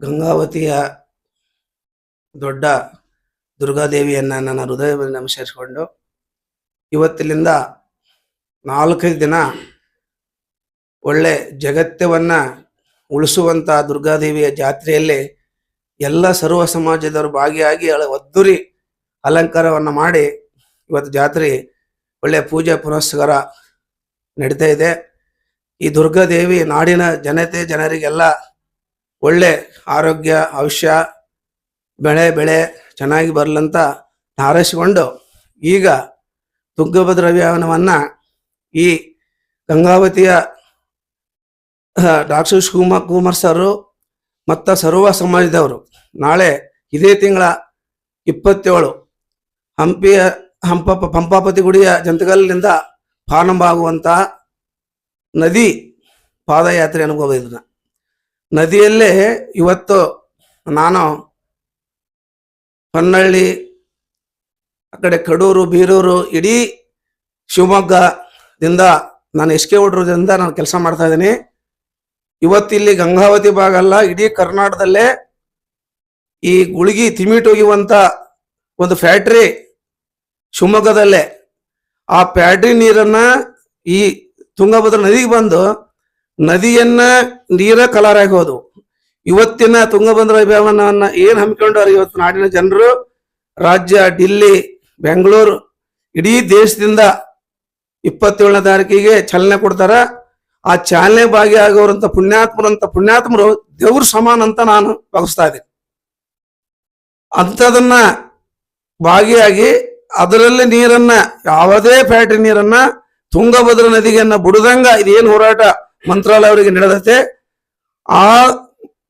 ಗಂಗಾವತಿಯ ದೊಡ್ಡ ದುರ್ಗಾದೇವಿಯನ್ನ ನನ್ನ ಹೃದಯದಲ್ಲಿ ನಮಸ್ಕರಿಸಿಕೊಂಡು ಇವತ್ತಿನಿಂದ ನಾಲ್ಕೈದು ದಿನ ಒಳ್ಳೆ ಜಗತ್ತವನ್ನ ಉಳಿಸುವಂತ ದುರ್ಗಾದೇವಿಯ ಜಾತ್ರೆಯಲ್ಲಿ ಎಲ್ಲ ಸರ್ವ ಸಮಾಜದವರು ಭಾಗಿಯಾಗಿ ಒದ್ದುರಿ ಅಲಂಕಾರವನ್ನ ಮಾಡಿ ಇವತ್ತು ಜಾತ್ರೆ ಒಳ್ಳೆ ಪೂಜೆ ಪುನಸ್ಕಾರ ನಡೀತಾ ಇದೆ. ಈ ದುರ್ಗಾದೇವಿ ನಾಡಿನ ಜನತೆ ಜನರಿಗೆಲ್ಲ ಒಳ್ಳೆ ಆರೋಗ್ಯ ಆಯುಷ್ಯ ಬೆಳೆ ಬೆಳೆ ಚೆನ್ನಾಗಿ ಬರಲಂತ ಹಾರೈಸಿಕೊಂಡು ಈಗ ತುಂಗಭದ್ರ ಅಭಿಯಾನವನ್ನು ಈ ಗಂಗಾವತಿಯ ಡಾಕ್ಟರ್ ಶಿವಕುಮಾರ್ ಕುಮಾರ್ ಸರು ಮತ್ತು ಸರ್ವ ಸಮಾಜದವರು ನಾಳೆ ಇದೇ ತಿಂಗಳ ಇಪ್ಪತ್ತೇಳು ಹಂಪಿಯ ಹಂಪ, ಪಂಪಾಪತಿ ಗುಡಿಯ ಜಂತಗಲ್ಲಿಂದ ಪ್ರಾರಂಭ ಆಗುವಂತಹ ನದಿ ಪಾದಯಾತ್ರೆ ಅನುಭವ ಇದನ್ನ. ನದಿಯಲ್ಲೇ ಇವತ್ತು ನಾನು ಹೊನ್ನಳ್ಳಿ, ಆ ಕಡೆ ಕಡೂರು, ಬೀರೂರು, ಇಡೀ ಶಿವಮೊಗ್ಗದಿಂದ ನಾನು ಎಸ್ ಕೆ ನಾನು ಕೆಲಸ ಮಾಡ್ತಾ ಇದ್ದೀನಿ. ಇವತ್ತಿಲ್ಲಿ ಗಂಗಾವತಿ ಭಾಗ ಅಲ್ಲ, ಇಡೀ ಕರ್ನಾಟಕದಲ್ಲೇ ಈ ಗುಳಿಗಿ ತಿಮಿಟ್ ಹೋಗುವಂತ ಒಂದು ಫ್ಯಾಕ್ಟ್ರಿ ಶಿವಮೊಗ್ಗದಲ್ಲೇ. ಆ ಫ್ಯಾಕ್ಟ್ರಿ ನೀರನ್ನ ಈ ತುಂಗಭದ್ರ ನದಿಗೆ ಬಂದು ನದಿಯನ್ನ ನೀರ ಕಲರಾಗೋದು ಇವತ್ತಿನ ತುಂಗಭದ್ರ ಅಭಿಯಾನವನ್ನ ಏನ್ ಹಮ್ಮಿಕೊಂಡವ್ರು ಇವತ್ತು ನಾಡಿನ ಜನರು? ರಾಜ್ಯ, ಡಿಲ್ಲಿ, ಬೆಂಗಳೂರು, ಇಡೀ ದೇಶದಿಂದ ಇಪ್ಪತ್ತೇಳನೇ ತಾರೀಕಿಗೆ ಚಾಲನೆ ಕೊಡ್ತಾರ. ಆ ಚಾಲನೆ ಭಾಗಿಯಾಗೋರಂತ ಪುಣ್ಯಾತ್ಮರಂತ ಪುಣ್ಯಾತ್ಮರು ದೇವ್ರ ಸಮಾನ ಅಂತ ನಾನು ಭಾವಿಸ್ತಾ ಇದ್ದೀನಿ. ಅಂಥದನ್ನ ಭಾಗಿಯಾಗಿ ಅದರಲ್ಲಿ ನೀರನ್ನ, ಯಾವುದೇ ಫ್ಯಾಕ್ಟ್ರಿ ನೀರನ್ನ, ತುಂಗಭದ್ರ ನದಿಗೆನ್ನ ಬಿಡದಂಗ ಇದೇನು ಹೋರಾಟ ಮಂತ್ರಾಲಯ ಅವರಿಗೆ ನಡೆದತೆ ಆ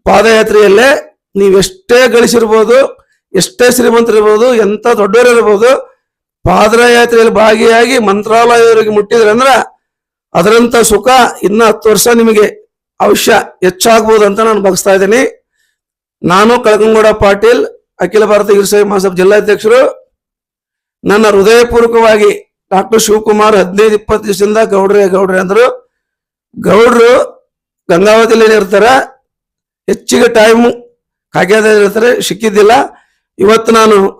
ಪಾದಯಾತ್ರೆಯಲ್ಲೇ ನೀವೆಷ್ಟೇ ಗಳಿಸಿರ್ಬೋದು, ಎಷ್ಟೇ ಶ್ರೀಮಂತರಿರ್ಬೋದು ಎಂತ ದೊಡ್ಡವರಿರ್ಬೋದು ಪಾದಯಾತ್ರೆಯಲ್ಲಿ ಭಾಗಿಯಾಗಿ ಮಂತ್ರಾಲಯವರಿಗೆ ಮುಟ್ಟಿದ್ರೆ ಅಂದ್ರ ಅದರಂತ ಸುಖ ಇನ್ನ ಹತ್ತು ವರ್ಷ ನಿಮಗೆ ಅವಶ್ಯ ಹೆಚ್ಚಾಗ್ಬೋದು ಅಂತ ನಾನು ಭಾವಿಸ್ತಾ ಇದ್ದೀನಿ. ನಾನು ಕಳಕಂಗೌಡ ಪಾಟೀಲ್, ಅಖಿಲ ಭಾರತ ಗಿರಿಸಾಯಿ ಮಹಾಸಭಾ ಜಿಲ್ಲಾಧ್ಯಕ್ಷರು. ನನ್ನ ಹೃದಯಪೂರ್ವಕವಾಗಿ ಡಾಕ್ಟರ್ ಶಿವಕುಮಾರ್ ಹದಿನೈದು ಇಪ್ಪತ್ತು ದಿವಸದಿಂದ ಗೌಡ್ರೆ ಗೌಡ್ರೆ ಅಂದ್ರು. ಗೌಡ್ರು ಗಂಗಾವತಿಯಲ್ಲಿ ಇರ್ತಾರ ಹೆಚ್ಚಿಗೆ ಟೈಮು ಕಾಗ್ಯದ ಇರ್ತಾರೆ, ಸಿಕ್ಕಿದ್ದಿಲ್ಲ. ಇವತ್ತು ನಾನು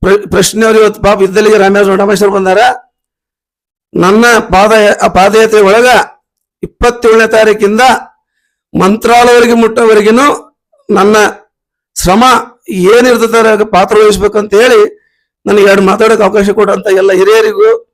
ಪ್ರ- ಪ್ರಶ್ನೆಯವರು ಇವತ್ತು ಪಾಪ ಇದ್ದಲ್ಲಿಗೆ ರಾಮೇಶ್ವರ ರಾಮೇಶ್ವರ ಬಂದಾರ. ನನ್ನ ಪಾದ, ಪಾದಯಾತ್ರೆ ಒಳಗ ಇಪ್ಪತ್ತೇಳನೇ ತಾರೀಕಿಂದ ಮಂತ್ರಾಲಯವರೆಗೆ ಮುಟ್ಟೋವರೆಗಿನು ನನ್ನ ಶ್ರಮ ಏನಿರ್ತದೆ ಪಾತ್ರ ವಹಿಸ್ಬೇಕಂತ ಹೇಳಿ ನನಗೆ ಎರಡು ಮಾತಾಡೋಕೆ ಅವಕಾಶ ಕೊಡಂತ ಎಲ್ಲ ಹಿರಿಯರಿಗೂ